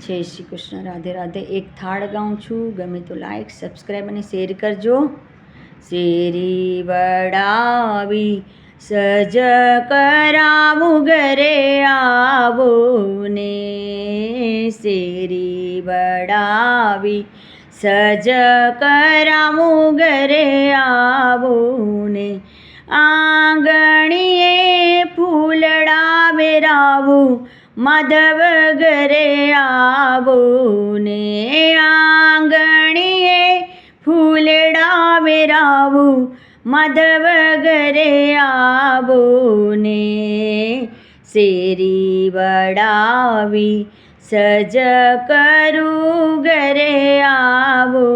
જય શ્રી કૃષ્ણ, રાધે રાધે. એક થાળ ગાઉં છું. ગમે તો લાઈક સબસ્ક્રાઈબ અને શેર કરજો. શેરી વડાવી સજ કરાવું, ઘરે આવો ને. શેરી વડાવી સજ કરાવું, ઘરે આવો ને. આંગણીએ ફૂલડા વેરાવું માધવ ઘરે આવો ને આંગણીએ ફૂલડા વેરાવું માધવ ઘરે આવો ને શેરી વડાવી સજ કરું. ઘરે આવો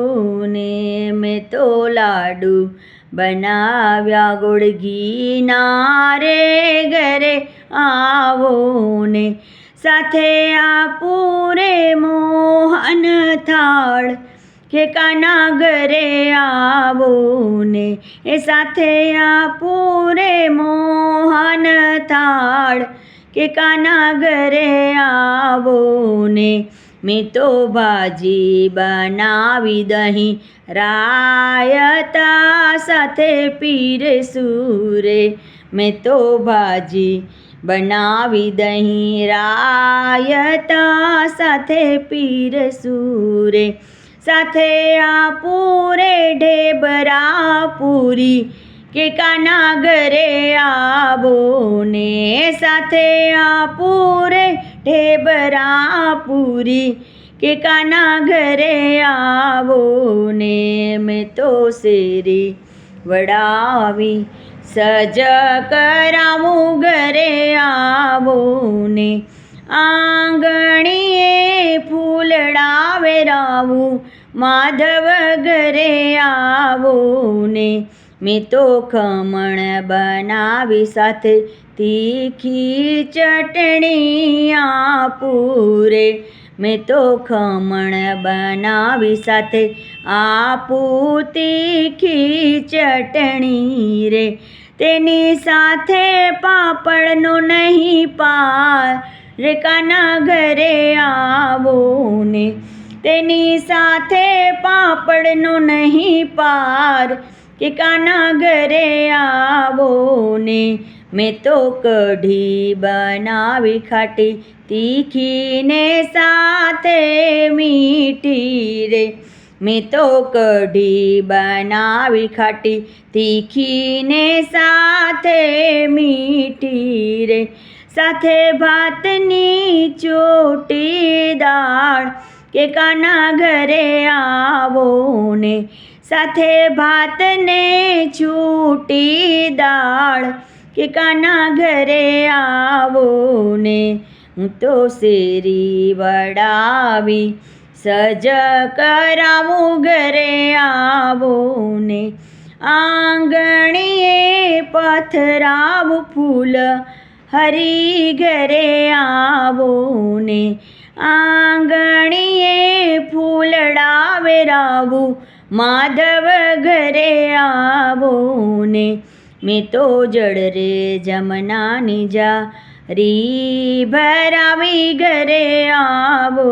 ને મેં તો લાડુ બનાવ્યા ગોળ ઘીના રે ઘરે આવો ને સાથે આપું રે મોહન થાળ કે કાના ઘરે આવો ને એ સાથે આપું રે મોહન થાળ કે કાના ઘરે આવો ને મેં તો ભાજી બનાવી દહીં. રાયતા સાથે પીરે સૂરે. મેં તો ભાજી બનાવી દહીં. રાયતા સાથે પીર સૂરે. સાથે આપુરે ઢેબરા પૂરી. કે કાના ઘરે આવો ને? સાથે આપુરે ઢેબરા પૂરી કે કાના ઘરે આવો ને મેં તો શેરી વડાવી, સજ કરાવું ઘરે આવો ને. આંગણીએ ફૂલડા વેરાવું માધવ ઘરે આવો ને. મેં તો ખમણ બનાવી સાથે તીખી ચટણી આપુરે. મેં તો ખમણ બનાવી સાથે આપું તીખી ચટણી રે. તેની સાથે પાપડનો નહીં પાર. રે કાના ઘરે આવો ને. તેની સાથે પાપડનો નહીં પાર. કે કાના ઘરે આવો ને. મેં તો કઢી બનાવી ખાટી, તીખીને સાથે મીઠી રે. મેં તો કઢી બનાવી ખાટી, તીખીને સાથે મીઠી રે. સાથે ભાતની ચોટી દાળ કે કાના ઘરે આવો ને. સાથે ભાતને છૂટી દાળ કે કાના ઘરે આવો ને? હું તો શેરી વડાવી સજ કરાવું ઘરે આવો ને. આંગણીએ પથરાવું ફૂલ હરી ઘરે આવો ને. આંગણીએ ફૂલડા રાવું માધવ ઘરે આવો ને. મેં તો જળ રે જમનાની જા. રી ભરાવી ઘરે આવો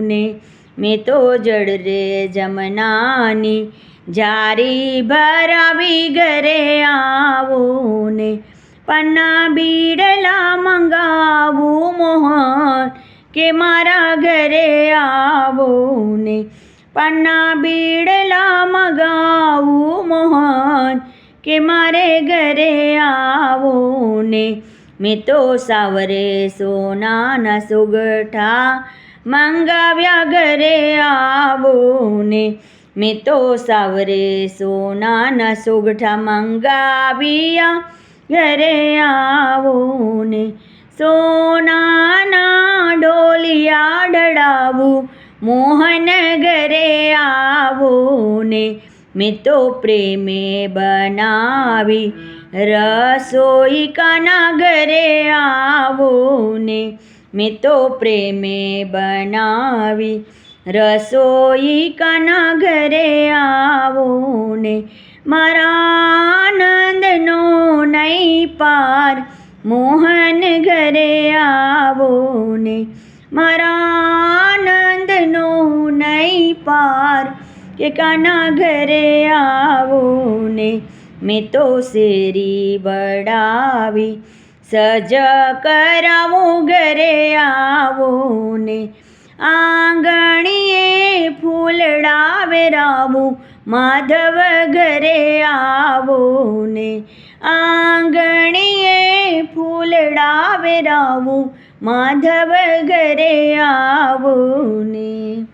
ને મેં તો જળ રે જમનાની જારી ભરાવી ઘરે આવો ને પન્ના બીડલા મંગાવું મોહન કે મારા ઘરે આવો ને પન્ના બીડલા મગાવું મોહન કે મારે ઘરે આવો ને મેં તો સાવરે સોનાના સુગઠા મંગાવ્યા ઘરે આવો ને મેં તો સાવરે સોનાના સુગઠા મંગાવ્યા ઘરે આવો ને સોનાના ડોલિયા ડડાવું મોહન ઘરે આવો ને મેં તો પ્રેમે બનાવી, રસોઈ કાના ઘરે આવો ને મેં તો પ્રેમે બનાવી, રસોઈ કાના ઘરે આવો ને મારા આનંદનો નહીં પાર, મોહન ઘરે આવો ને મારા કે કાના ઘરે આવું ને મેં તો શેરી બડાવી. સજ કરાવું ઘરે આવું ને આંગણીએ ફૂલડા રાવું માધવ ઘરે આવો ને આંગણીએ ફૂલડા રાવું માધવ ઘરે આવો ને